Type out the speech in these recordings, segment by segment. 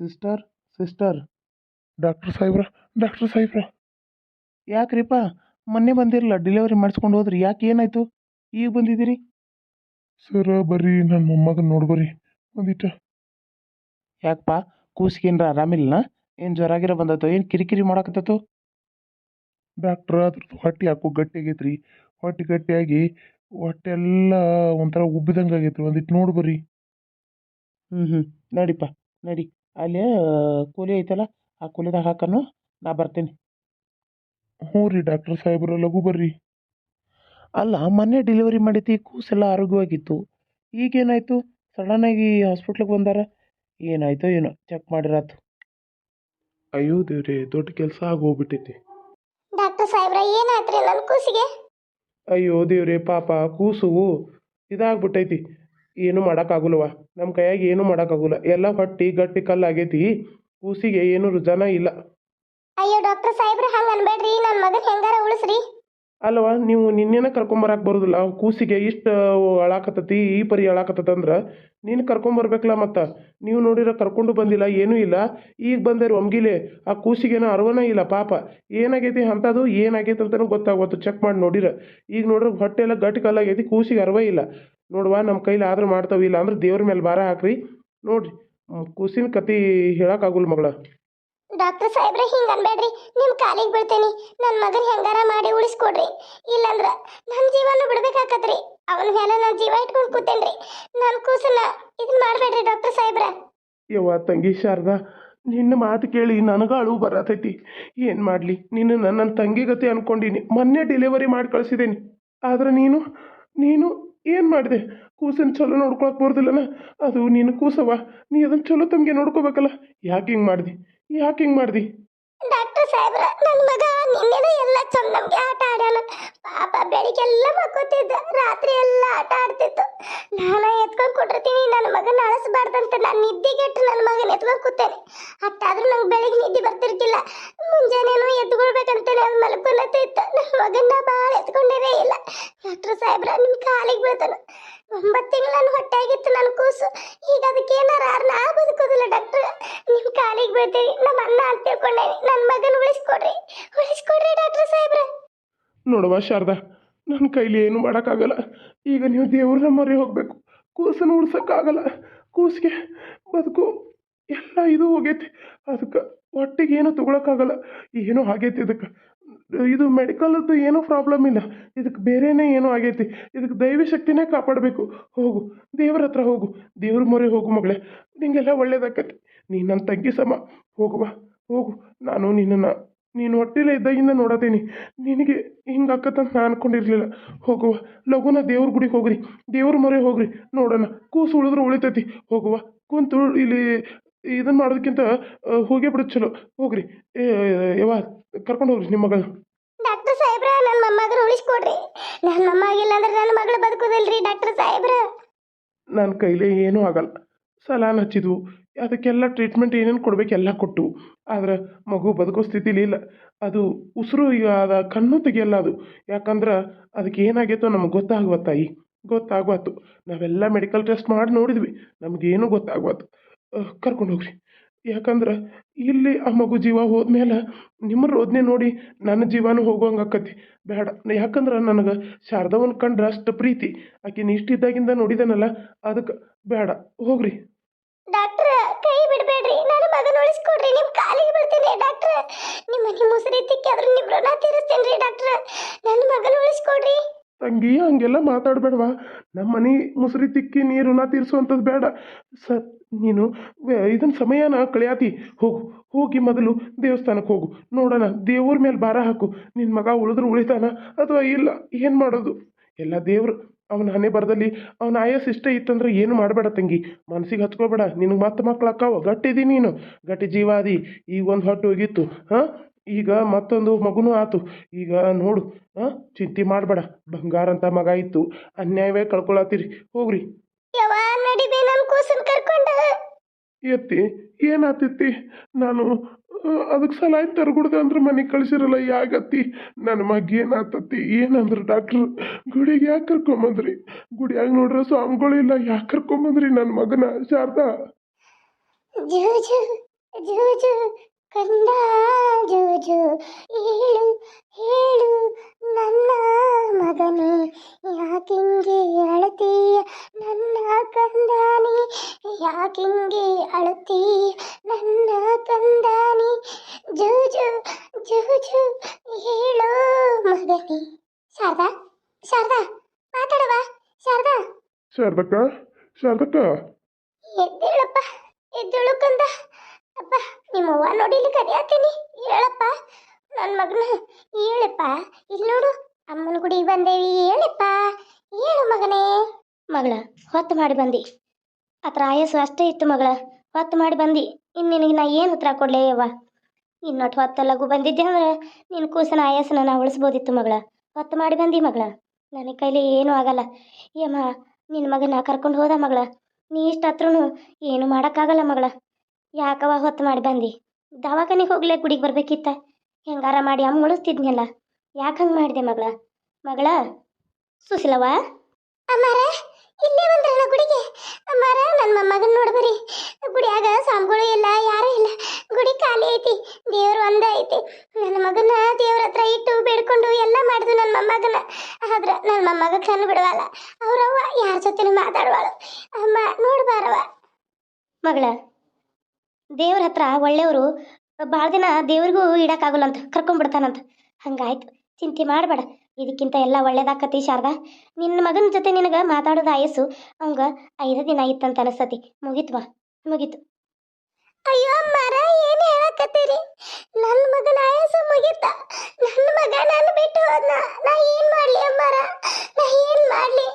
Sister sister doctor ಸಾಹೇಬ್ರ doctor ಸಾಹೇಬ್ರ ಯಾಕ್ರಿಪ್ಪ? ಮೊನ್ನೆ ಬಂದಿರಲ್ಲ ಡೆಲಿವರಿ ಮಾಡಿಸ್ಕೊಂಡು ಹೋದ್ರಿ ಯಾಕೆ ಏನಾಯಿತು? ಈಗ ಬಂದಿದ್ದೀರಿ? ಸರ ಬರ್ರಿ ನನ್ನ ಮೊಮ್ಮಗನ ನೋಡಿ ಬಂದಿಟ್ಟ. ಯಾಕಪ್ಪ ಕೂಸ್ಗೇನ್ರ ಆರಾಮಿಲ್ಲ ಏನು ಜ್ವರ ಗಿರ ಬಂದತ್ತೋ? ಏನು ಕಿರಿಕಿರಿ ಮಾಡಾಕತ್ತು ಡಾಕ್ಟ್ರ ಅದ್ರದ್ದು ಹೊಟ್ಟೆ ಯಾಕೋ ಗಟ್ಟಿ ಆಗೈತ್ರಿ. ಹೊಟ್ಟೆ ಗಟ್ಟಿಯಾಗಿ ಹೊಟ್ಟೆ ಎಲ್ಲ ಒಂಥರ ಉಬ್ಬಿದಂಗೆ ಆಗೈತ್ರಿ. ಒಂದಿಟ್ಟು ನೋಡ್ಬೋರಿ ಹ್ಞೂ ಹ್ಞೂ ನಡಿಪ್ಪ ನಡಿ. ಅಲ್ಲಿ ಕೂಲಿ ಐತಲ್ಲ ಆ ಕೂಲಿದಾಗ ಹಾಕನು ನಾ ಬರ್ತೀನಿ. ಹ್ಞೂ ರೀ ಡಾಕ್ಟರ್ ಸಾಹೇಬ್ರ ಲಘು ಬರ್ರಿ. ಅಲ್ಲ ಮೊನ್ನೆ ಡೆಲಿವರಿ ಮಾಡಿತಿ ಕೂಸೆಲ್ಲ ಆರೋಗ್ಯವಾಗಿತ್ತು. ಈಗೇನಾಯಿತು? ಆಗಿ ಹಾಸ್ಪಿಟ್ಲಿಗೆ ಬಂದಾರ? ಏನಾಯ್ತೋ ಏನೋ ಚೆಕ್ ಮಾಡಿರಾತು ಅಯ್ಯೋ ದೇವ್ರಿ ದೊಡ್ಡ ಕೆಲಸ ಆಗೋಗ್ಬಿಟ್ಟೈತಿ ಡಾಕ್ಟರ್ ಸಾಹೇಬ್ರ ಏನಾಯ್ತ್ರಿ ನನ್ನ ಕೂಸಿಗೆ? ಅಯ್ಯೋ ದೇವ್ರಿ ಪಾಪ ಕೂಸು ಇದಾಗ್ಬಿಟ್ಟೈತಿ ಏನು ಮಾಡೋಕ್ಕಾಗಲ್ವ? ನಮ್ಮ ಕೈಯಾಗ ಏನು ಮಾಡೋಕ್ಕಾಗಲ್ಲ. ಎಲ್ಲ ಹೊಟ್ಟಿ ಗಟ್ಟಿ ಕಲ್ಲು ಆಗೈತಿ ಕೂಸಿಗೆ ಏನು ರುಜಾನ ಇಲ್ಲ. ಅಯ್ಯೋ ಡಾಕ್ಟರ್ ಸಾಹೇಬ್ರ ಹಂಗ ಅನ್ಬೇಡ್ರಿ. ನನ್ನ ಮಗನ ಹೆಂಗಾರ ಉಳಿಸ್ರಿ. ಅಲ್ವಾ ನೀವು ನಿನ್ನೆನ ಕರ್ಕೊಂಬರಕ್ಕೆ ಬರೋದಿಲ್ಲ. ಕೂಸಿಗೆ ಇಷ್ಟು ಅಳಾಕತತಿ ಈ ಪರಿ ಅಳಾಕತ್ತಂದ್ರೆ ನೀನು ಕರ್ಕೊಂಬರ್ಬೇಕಲ್ಲ ಮತ್ತು? ನೀವು ನೋಡಿರ ಕರ್ಕೊಂಡು ಬಂದಿಲ್ಲ ಏನೂ ಇಲ್ಲ. ಈಗ ಬಂದೇರು ಒಮ್ಗಿಲೆ ಆ ಕೂಸಿಗೇನೋ ಅರವನ ಇಲ್ಲ ಪಾಪ. ಏನಾಗೈತಿ ಅಂತದು ಏನಾಗೈತೆ ಅಂತಲೂ ಗೊತ್ತಾಗೋತು ಚೆಕ್ ಮಾಡಿ ನೋಡಿರ. ಈಗ ನೋಡ್ರಿ ಹೊಟ್ಟೆ ಎಲ್ಲ ಗಟ್ಟಿ ಕಲ್ಲಾಗೈತಿ ಕೂಸಿಗೆ ಅರ್ವ ಇಲ್ಲ. ನೋಡುವ ನಮ್ಮ ಕೈಲಿ ಆದ್ರೂ ಮಾಡ್ತಾವೆ ಇಲ್ಲ ಅಂದ್ರೆ ದೇವ್ರ ಮೇಲೆ ಭಾರ ಹಾಕ್ರಿ. ನೋಡ್ರಿ ಕೂಸಿನ ಕತಿ ಹೇಳೋಕ್ಕಾಗಲ್ಲ ಮಗಳ. ಡಾಕ್ಟರ್ ಸಾಹೇಬ್ರೆ ಹಿಂಗ ಅನ್ಬೇಡ್ರಿ. ನಿಮ್ ಕಾಲಿಗೆ ಬೀಳ್ತೇನೆ. ನನ್ನ ಮಗನ ಹೆಂಗಾರ ಮಾಡಿ ಉಳಿಸ್ಕೊಡ್ರಿ. ಇಲ್ಲಂದ್ರ ನನ್ನ ಜೀವನ ಬಿಡ್ಬೇಕಾಕತ್ರಿ. ಅವನ ಮೇಲೆ ನನ್ನ ಜೀವ ಇಟ್ಕೊಂಡು ಕೂತೇನ್ರಿ. ನನ್ನ ಕೂಸನ್ನ ಇದನ್ನ ಮಾಡ್ಬೇಡ್ರಿ ಡಾಕ್ಟರ್ ಸಾಹೇಬ್ರ. ಯವ್ವ ತಂಗಿ ಶಾರದಾ ನಿನ್ನ ಮಾತು ಕೇಳಿ ನನಗೆ ಅಳು ಬರತೈತಿ. ಏನು ಮಾಡಲಿ? ನಿನ್ನ ನನ್ನ ತಂಗಿ ಗತಿ ಅನ್ಕೊಂಡಿನಿ. ಮೊನ್ನೆ ಡೆಲಿವರಿ ಮಾಡಿ ಕಳಿಸಿದ್ದೀನಿ ಆದ್ರೆ ನೀನು ನೀನು ಏನು ಮಾಡಿದೆ? ಕೂಸನ್ನು ಚಲೋ ನೋಡ್ಕೊಳಕ್ಕೆ ಬರೋದಿಲ್ಲನ? ಅದು ನೀನು ಕೂಸವ ನೀ ಅದನ್ನು ಚಲೋ ತಮಗೆ ನೋಡ್ಕೋಬೇಕಲ್ಲ. ಯಾಕೆ ಹಿಂಗೆ ಮಾಡ್ದಿ? ಯಾಕೆ ಹಿಂಗೆ ಮಾಡ್ದಿ? ಡಾಕ್ಟರ್ ಸಾಹೇಬ್ರ ನನ್ನ ಮಗ ನಿನ್ನೆನೇ ಎಲ್ಲ ಚಂದ ಆಟ ಆಡ್ಯಾನ. ಪಾಪ ಬೆಳಿಗ್ಗೆಲ್ಲ ಮಕ್ಕೋತಿದ್ದ ರಾತ್ರಿ ಎಲ್ಲ ಆಟ ಆಡ್ತಿತ್ತು. ನಾನ ಎತ್ಕೊಂಡು ಕೊಟ್ಟಿರ್ತೀನಿ ನನ್ನ ಮಗನ ಅಳಿಸ್ಬಾರ್ದಂತ, ನಾನು ನಿದ್ದೆಗೆಟ್ಟು ನನ್ನ ಮಗನ ಎತ್ಕೊಂಡು ಕೂತೇನೆ. ಅಟ್ಟಾದ್ರೂ ನಂಗೆ ಬೆಳಿಗ್ಗೆ ನಿದ್ದೆ ಬರ್ತಿರ್ತಿಲ್ಲ. ಮುಂಜಾನೇನು ಎತ್ಕೊಳ್ಬೇಕಂತೇಳಿ ಅದು ಮಲ್ಕೊಳತ್ತಿತ್ತು ನನ್ನ ಮಗನ ಭಾಳ ಎತ್ಕೊಂಡಿರೇ ಇಲ್ಲ. ಡಾಕ್ಟರ್ ಸಾಹೇಬ್ರ ನಿಮ್ಮ ಕಾಲಿಗೆ ಬೀಳ್ತಾನೆ. ಒಂಬತ್ತು ತಿಂಗಳು ನನ್ನ ಹೊಟ್ಟೆಯಾಗಿತ್ತು ನನ್ನ ಕೂಸು. ಈಗ ಅದಕ್ಕೆ ಏನಾರ ನಾ ಬದುಕೋದಿಲ್ಲ ಡಾಕ್ಟರ್. ನಿಮ್ಮ ಕಾಲಿಗೆ ಬೀಳ್ತೀವಿ ನಮ್ಮ ಅಣ್ಣ ಅಂತ ತಿಳ್ಕೊಂಡೇನಿ. ನನ್ನ ಮಗನ ಉಳಿಸ್ಕೊಡ್ರಿ. ಉಳಿಸ್ಕೊಡ್ರಿ ಡಾಕ್ಟರ್ ಸಾಹೇಬ್ರ. ನೋಡುವ ಶಾರದಾ ನನ್ನ ಕೈಲಿ ಏನು ಮಾಡೋಕ್ಕಾಗಲ್ಲ. ಈಗ ನೀವು ದೇವ್ರನ್ನ ಮೊರೆ ಹೋಗಬೇಕು. ಕೂಸನ್ನು ಉಳ್ಸೋಕ್ಕಾಗಲ್ಲ ಕೂಸಿಗೆ ಬದುಕು ಎಲ್ಲ ಇದು ಹೋಗೈತಿ. ಅದಕ್ಕೆ ಒಟ್ಟಿಗೆ ಏನು ತಗೊಳಕ್ಕಾಗಲ್ಲ. ಏನೂ ಆಗೈತಿ ಇದಕ್ಕೆ. ಇದು ಮೆಡಿಕಲದ್ದು ಏನೂ ಪ್ರಾಬ್ಲಮ್ ಇಲ್ಲ. ಇದಕ್ಕೆ ಬೇರೆನೇ ಏನೂ ಆಗೈತಿ. ಇದಕ್ಕೆ ದೈವ ಶಕ್ತಿನೇ ಕಾಪಾಡಬೇಕು. ಹೋಗು, ದೇವ್ರ ಹತ್ರ ಹೋಗು. ದೇವ್ರ ಮೊರೆ ಹೋಗು ಮಗಳೇ. ನಿಂಗೆಲ್ಲ ಒಳ್ಳೇದಾಗತ್ತೆ ನೀನು ನನ್ನ ತಂಗಿ ಸಮ. ಹೋಗುವ, ಹೋಗು. ನಾನು ನಿನ್ನನ್ನು ನೀನು ಹೊಟ್ಟೆಲೇ ಇದ್ದಾಗಿಂದ ನೋಡತೀನಿ ನಿನಗೆ ಹಿಂಗೆ ಆಕತ್ತಂತ ನಾನು ಅನ್ಕೊಂಡಿರ್ಲಿಲ್ಲ. ಹೋಗುವ ಲಘುನ ದೇವ್ರ ಗುಡಿಗೆ ಹೋಗ್ರಿ. ದೇವ್ರ ಮೊರೆ ಹೋಗ್ರಿ. ನೋಡೋಣ ಕೂಸು ಉಳಿದ್ರೆ ಉಳಿತೈತಿ. ಹೋಗುವ ಕುಂತು ಇಲ್ಲಿ ಇದನ್ನು ಮಾಡೋದಕ್ಕಿಂತ ಹೋಗಿ ಬಿಡೋದು ಚಲೋ. ಹೋಗ್ರಿ. ಏ ಯವ್ವ ಕರ್ಕೊಂಡು ಹೋಗ್ರಿ ನಿಮ್ಮ ಮಗಳನ್ನ ಡಾಕ್ಟರ್ ಸಾಹೇಬ್ರ ನನ್ನ ಮೊಮ್ಮಗನ ಉಳಿಸ್ಕೊಡ್ರಿ. ನನ್ನ ಮೊಮ್ಮಗಿಲ್ಲ ಅಂದ್ರೆ ನನ್ನ ಮಗಳು ಬದುಕೋದಿಲ್ರಿ ಡಾಕ್ಟರ್ ಸಾಹೇಬ್ರ. ನನ್ನ ಕೈಲೇ ಏನೂ ಆಗಲ್ಲ. ಸಲಾನ್ ಹಚ್ಚಿದ್ವು. ಅದಕ್ಕೆಲ್ಲ ಟ್ರೀಟ್ಮೆಂಟ್ ಏನೇನು ಕೊಡಬೇಕು ಎಲ್ಲ ಕೊಟ್ಟು. ಆದ್ರೆ ಮಗು ಬದುಕೋ ಸ್ಥಿತಿಲಿ ಇಲ್ಲ. ಅದು ಉಸಿರು ಈಗ ಅದ, ಕಣ್ಣು ತೆಗಿಯಲ್ಲ ಅದು. ಯಾಕಂದ್ರೆ ಅದಕ್ಕೆ ಏನಾಗೈತೋ ನಮಗೆ ಗೊತ್ತಾಗುವ ತಾಯಿ. ಗೊತ್ತಾಗುವತ್ತು ನಾವೆಲ್ಲ ಮೆಡಿಕಲ್ ಟೆಸ್ಟ್ ಮಾಡಿ ನೋಡಿದ್ವಿ. ನಮಗೇನು ಗೊತ್ತಾಗುವತ್ತು ಕರ್ಕೊಂಡು ಹೋಗ್ರಿ. ಯಾಕಂದ್ರೆ ಇಲ್ಲಿ ಆ ಮಗು ಜೀವ ಹೋದ್ಮೇಲೆ ನಿಮ್ಮ ರೋದನೆ ನೋಡಿ ನನ್ನ ಜೀವನೂ ಹೋಗುವಂಗೆ ಆಕತಿ. ಬೇಡ. ಯಾಕಂದ್ರೆ ನನಗೆ ಶಾರದವನ್ ಕಂಡ್ರೆ ಅಷ್ಟು ಪ್ರೀತಿ. ಆಕಿನ ಇಷ್ಟಿದ್ದಾಗಿಂದ ನೋಡಿದನಲ್ಲ ಅದಕ್ಕೆ ಬೇಡ. ಹೋಗ್ರಿ. ಡಾಕ್ಟ್ರ, ಕೈ ಬಿಡಬೇಡ್ರಿ. ನಾನು ಮಗನ ಉಳಿಸ್ಕೊಡ್ರಿ. ನಿಮ್ಮ ಕಾಲಿಗೆ ಬರ್ತೀನಿ. ಡಾಕ್ಟ್ರ, ನಿಮ್ಮ ಮನೆ ಮುಸುರಿ ತಿಕ್ಕಿ ಅದ್ರ ಋಣ ತೀರಿಸ್ತೇನ್ರಿ ಡಾಕ್ಟ್ರ. ನನ್ನ ಮಗನ ಉಳಿಸ್ಕೊಡ್ರಿ. ತಂಗಿ ಹಂಗೆಲ್ಲ ಮಾತಾಡಬೇಡವಾ? ನಮ್ಮ ಮನೆ ಮುಸುರಿ ತಿಕ್ಕಿ ನೀರನ್ನ ತೀರಿಸುವಂಥದ್ದು ಬೇಡ. ಸ ನೀನು ಇದನ್ನ ಸಮಯನ ಕಳೆಯಾತಿ. ಹೋಗು, ಹೋಗಿ ಮೊದಲು ದೇವಸ್ಥಾನಕ್ಕೆ ಹೋಗು. ನೋಡೋಣ, ದೇವ್ರ ಮೇಲೆ ಭಾರ ಹಾಕು. ನಿನ್ನ ಮಗ ಉಳಿದ್ರೆ ಉಳಿತಾನ? ಅಥವಾ ಇಲ್ಲ, ಏನು ಮಾಡೋದು? ಎಲ್ಲ ದೇವ್ರು, ಅವನ ಹಣೆ ಬರದಲ್ಲಿ ಅವನ ಆಯಸ್ ಇಷ್ಟ ಇತ್ತಂದ್ರೆ ಏನು ಮಾಡಬೇಡ ತಂಗಿ. ಮನಸ್ಸಿಗೆ ಹಚ್ಕೋಬೇಡ ನಿನಗೆ ಮತ್ತೆ ಮಕ್ಳು ಅಕ್ಕಾವ? ಗಟ್ಟಿದಿ ನೀನು. ಗಟ್ಟಿ ಜೀವಾದಿ. ಈಗ ಒಂದು ಹೊಟ್ಟೆ ಹೋಗಿತ್ತು ಹಾಂ? ಈಗ ಮತ್ತೊಂದು ಮಗುನೂ ಆತು. ಈಗ ನೋಡು ಹಾಂ ಚಿಂತೆ ಮಾಡಬೇಡ. ಬಂಗಾರ ಅಂತ ಮಗ ಇತ್ತು. ಅನ್ಯಾಯವೇ ಕಳ್ಕೊಳತ್ತೀರಿ. ಹೋಗ್ರಿ. ಎತ್ತಿ ಏನಾತಿತ್ತಿ? ನಾನು ಅದಕ್ಕೆ ಸಲಾಯ್ ತರಗುಡ್ದೆ ಅಂದ್ರೆ ಮನೆಗೆ ಕಳಿಸಿರಲ್ಲ ಯಾಗತ್ತಿ? ನನ್ನ ಮಗ ಏನಾತತ್ತಿ? ಏನಂದ್ರೆ ಡಾಕ್ಟ್ರು? ಗುಡಿಗೆ ಯಾಕೆ ಕರ್ಕೊಂಬಂದ್ರಿ? ಗುಡಿಯಾಗ ನೋಡ್ರೆ ಸ್ವಾಮಿಗಳಿಲ್ಲ ಯಾಕೆ ಕರ್ಕೊಂಬಂದ್ರಿ ನನ್ನ ಮಗನ? ಶಾರದಾ? ಕಂದ ಜೂಜು ಹೇಳು ಹೇಳು ನನ್ನ ಮಗನೇ ಯಾಕಿಂಗೆ ಅಳತೀಯ ನನ್ನ ಕಂದಾನಿ ಯಾಕಿಂಗೆ ಅಳತೀಯ ನನ್ನ ಕಂದಾನಿ ಜೂಜು ಜೂಜು ಹೇಳು ಮಗನೇ ಶಾರದಾ ಶಾರದಾ ಮಾತಾಡವ ಶಾರದಾ ಶಾರದಕ್ಕ ಶಾರದಕ್ಕ ಎದ್ದೇಳಪ್ಪ ನಿಮ್ಮವ್ವ ನೋಡಿಲಿ ಕರಿಯಾತೀನಿ ಹೇಳಪ್ಪ. ನನ್ನ ಮಗನ, ಹೇಳಪ್ಪ. ಇಲ್ಲಿ ನೋಡು, ಅಮ್ಮನ ಗುಡಿಗೆ ಬಂದೇವಿ, ಹೇಳಪ್ಪ. ಹೇಳು ಮಗನೇ. ಮಗಳ, ಹೊತ್ತು ಮಾಡಿ ಬಂದಿ. ಅತ್ರ ಆಯಸ್ಸು ಅಷ್ಟೇ ಇತ್ತು ಮಗಳ. ಹೊತ್ತು ಮಾಡಿ ಬಂದಿ. ಇನ್ನು ನಿನಗೆ ನಾ ಏನು ಉತ್ತರ ಕೊಡ್ಲೇ ಯವ್ವ ಇನ್ನೊಟ್ಟು ಹೊತ್ತು ಲಘು ಬಂದಿದ್ದೆ ಅಂದ್ರೆ ನಿನ್ನ ಕೂಸನ ಆಯಾಸನ ನಾ ಉಳಿಸ್ಬೋದಿತ್ತು ಮಗಳ. ಹೊತ್ತು ಮಾಡಿ ಬಂದಿ ಮಗಳ. ನನ್ನ ಕೈಲಿ ಏನೂ ಆಗಲ್ಲ. ಏಮ್ಮ ನಿನ್ನ ಮಗನ ಕರ್ಕೊಂಡು ಹೋದ ಮಗಳ. ನೀ ಇಷ್ಟು ಹತ್ರನು ಏನು ಮಾಡೋಕ್ಕಾಗಲ್ಲ ಮಗಳ. ಯಾಕವ ಹೊತ್ತು ಮಾಡಿ ಬಂದು? ದವಾಖಾನಿಗೆ ಹೋಗ್ಲೇ ಗುಡಿಗೆ ಬರ್ಬೇಕಿತ್ತ. ಹೆಂಗಾರ ಮಾಡಿ ಅಮ್ಮ ಉಳಿಸ್ತಿದ್ನಲ್ಲ. ಯಾಕೆ ಹಂಗೆ ಮಾಡಿದೆ ಮಗಳ? ಮಗಳ ಸುಶೀಲವ್ವ? ಅಮ್ಮಾರ ಇಲ್ಲೇ ಬಂದ್ರಲ್ಲ ಗುಡಿಗೆ. ಅಮ್ಮಾರ ನನ್ನ ಮೊಮ್ಮಗನ ನೋಡ್ಬರಿ ಗುಡಿಯಾಗ ಸ್ವಾಮಿಗಳು ಇಲ್ಲ ಯಾರೂ ಇಲ್ಲ. ಗುಡಿ ಖಾಲಿ ಐತಿ ದೇವ್ರು ಒಂದ ಐತಿ. ನನ್ನ ಮಗನ ದೇವ್ರ ಹತ್ರ ಇಟ್ಟು ಬೇಡ್ಕೊಂಡು ಎಲ್ಲ ಮಾಡಿದ್ವು ನನ್ನ ಮೊಮ್ಮಗನ. ಆದ್ರೆ ನನ್ನ ಮೊಮ್ಮಗ ಕಣ್ಣು ಬಿಡವಲ್ಲ. ಅವ್ರವ್ವ ಯಾರ ಜೊತೆನೂ ಮಾತಾಡುವಳು. ಅಮ್ಮ ನೋಡ್ಬಾರವ ಮಗಳ ದೇವ್ರ ಹತ್ರ ಒಳ್ಳೆಯವರು ಭಾಳ ದಿನ ದೇವ್ರಿಗೂ ಇಡಕ್ಕಾಗಲ್ಲಂತ, ಕರ್ಕೊಂಡ್ಬಿಡ್ತಾನಂತ. ಹಂಗಾಯ್ತು. ಚಿಂತೆ ಮಾಡಬೇಡ. ಇದಕ್ಕಿಂತ ಎಲ್ಲ ಒಳ್ಳೇದಾಕತಿ ಶಾರದಾ. ನಿನ್ನ ಮಗನ ಜೊತೆ ನಿನಗೆ ಮಾತಾಡೋದು ಆಯಸ್ಸು. ಅವಂಗ ಐದು ದಿನ ಇತ್ತಂತ ಅನಿಸ್ತತಿ. ಮುಗೀತು ಬಾ ಮುಗೀತು. ಅಯ್ಯೋ ಮರ ಏನು ಹೇಳಕತ್ತೀರಿ? ನನ್ನ ಮಗನ ಆಯಸ್ಸು ಮುಗೀತ. ನನ್ನ ಮಗ ನಾನು ಬಿಟ್ಟು ಹೋದ್ನ ನಾ ಏನು ಮಾಡಲಿ ಅಮ್ಮರ? ನಾ ಏನು ಮಾಡಲಿ?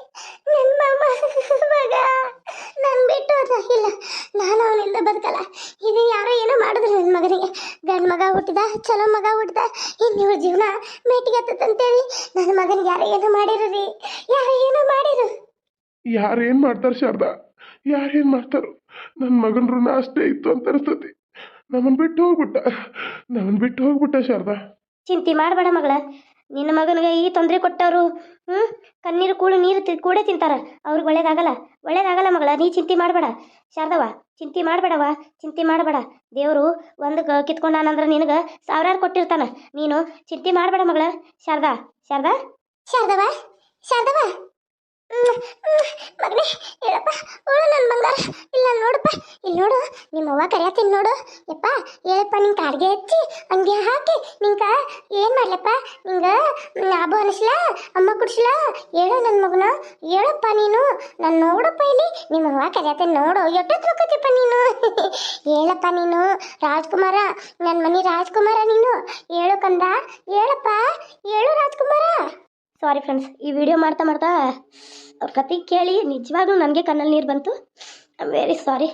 ನನ್ನ ಮಗ. ಇಲ್ಲ ನಾನು ಅವನಿಂದ ಬದುಕಲ್ಲ. ಇದು ಯಾರೋ ಏನೋ ಮಾಡಿದ್ರು ನನ್ನ ಮಗನಿಗೆ. ಗಂಡ ಮಗ ಹುಟ್ಟಿದ ಚಲೋ ಮಗ ಹುಟ್ಟಿದ ಇನ್ನು ಜೀವನ ಮೇಟಿಗೆ ಹತ್ತಂತೇಳಿ ನನ್ನ ಮಗನಿಗೆ ಯಾರೋ ಏನೋ ಮಾಡಿರು ಯಾರೋ ಏನೋ ಮಾಡಿರು ಯಾರೇನು ಮಾಡ್ತಾರೆ ಶಾರದಾ? ಯಾರೇನು ಮಾಡ್ತಾರ? ನನ್ನ ಮಗನರು ಋಣ ಅಷ್ಟೇ ಇತ್ತು ಅಂತ ಅನಿಸ್ತತಿ. ನಮ್ಮನ್ನು ಬಿಟ್ಟು ಹೋಗ್ಬಿಟ್ಟ. ನಮ್ಮನ್ನು ಬಿಟ್ಟು ಹೋಗ್ಬಿಟ್ಟ ಶಾರದಾ. ಚಿಂತೆ ಮಾಡಬೇಡ ಮಗಳ. ನಿನ್ನ ಮಗನಿಗೆ ಈ ತೊಂದರೆ ಕೊಟ್ಟವರು ಹ್ಞೂ ಕಣ್ಣೀರು ಕೂಳು, ನೀರು ತಿ, ಕೂಡೇ ತಿಂತಾರೆ. ಅವ್ರಿಗೆ ಒಳ್ಳೇದಾಗಲ್ಲ. ಒಳ್ಳೇದಾಗಲ್ಲ ಮಗಳ, ನೀ ಚಿಂತೆ ಮಾಡಬೇಡ. ಶಾರದವ ಚಿಂತೆ ಮಾಡಬೇಡವ ಚಿಂತೆ ಮಾಡಬೇಡ. ದೇವರು ಒಂದು ಗ, ಕಿತ್ಕೊಂಡಾನಂದ್ರೆ ನಿನಗೆ ಸಾವಿರಾರು ಕೊಟ್ಟಿರ್ತಾನೆ. ನೀನು ಚಿಂತೆ ಮಾಡಬೇಡ ಮಗಳ. ಶಾರದಾ ಶಾರದಾ? ಶಾರದವ ಶಾರದವ ಮಗನೇ, ಹೇಳಪ್ಪ ಓ ನನ್ನ ಬಂಗಾರ. ಇಲ್ಲ, ನೋಡಪ್ಪ, ಇಲ್ಲಿ ನೋಡು, ನಿಮ್ಮ ಅವ್ವ ಕರಿಯತ್ತೀನಿ ನೋಡು. ಯಪ್ಪ, ಹೇಳಪ್ಪ, ನಿನ್ ಕಾಡ್ಗೆ ಹಚ್ಚಿ, ಹಂಗೆ ಹಾಕಿ ನಿಂಕ ಏನ್ ಮಾಡ್ಲಪ್ಪ? ನಿಂಗ ಲಾಭ ಅನಿಸ್ಲ, ಅಮ್ಮ ಕುಡ್ಸ್ಲ? ಹೇಳು ನನ್ನ ಮಗನ, ಹೇಳಪ್ಪ ನೀನು. ನಾನು ನೋಡಪ್ಪ ಇಲ್ಲಿ, ನಿಮ್ಮ ಅವ್ವ ಕರಿಯತ್ತೀನಿ ನೋಡು. ಎಷ್ಟೊತ್ತು ಹೋಗತ್ತಪ್ಪ ನೀನು? ಹೇಳಪ್ಪ ನೀನು, ರಾಜ್ಕುಮಾರ ನನ್ನ ಮನೆ ರಾಜ್ಕುಮಾರ ನೀನು. ಹೇಳು ಕಂದ, ಹೇಳಪ್ಪ, ಹೇಳು ರಾಜ್ಕುಮಾರ. ಸಾರಿ ಫ್ರೆಂಡ್ಸ್ ಈ ವಿಡಿಯೋ ಮಾಡ್ತಾ ಮಾಡ್ತಾ ಅವ್ರ ಕತೆ ಕೇಳಿ ನಿಜವಾಗ್ಲೂ ನನಗೆ ಕಣ್ಣಲ್ಲಿ ನೀರು ಬಂತು. ಐ ವೆರಿ ಸಾರಿ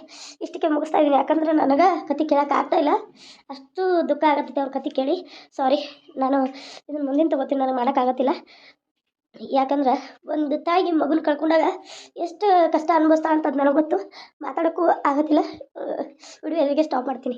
ಇಷ್ಟಕ್ಕೆ ಮುಗಿಸ್ತಾ ಇದ್ದೀನಿ ಯಾಕಂದ್ರೆ ನನಗೆ ಕತೆ ಕೇಳೋಕೆ ಆಗ್ತಾ ಇಲ್ಲ. ಅಷ್ಟು ದುಃಖ ಆಗುತ್ತೆ ಅವ್ರ ಕತೆ ಕೇಳಿ. ಸಾರಿ ನಾನು ಇದನ್ನು ಮುಂದಿನ ತಗೋತೀನಿ. ನನಗೆ ಮಾಡೋಕ್ಕಾಗತ್ತಿಲ್ಲ ಯಾಕಂದ್ರೆ ಒಂದು ತಾಯಿಗೆ ಮಗುನ ಕಳ್ಕೊಂಡಾಗ ಎಷ್ಟು ಕಷ್ಟ ಅನುಭವಿಸ್ತಾ ಅಂತ ನನಗೆ ಗೊತ್ತು. ಮಾತಾಡೋಕ್ಕೂ ಆಗತ್ತಿಲ್ಲ. ವಿಡಿಯೋ ಎಲ್ಲಿಗೆ ಸ್ಟಾಪ್ ಮಾಡ್ತೀನಿ.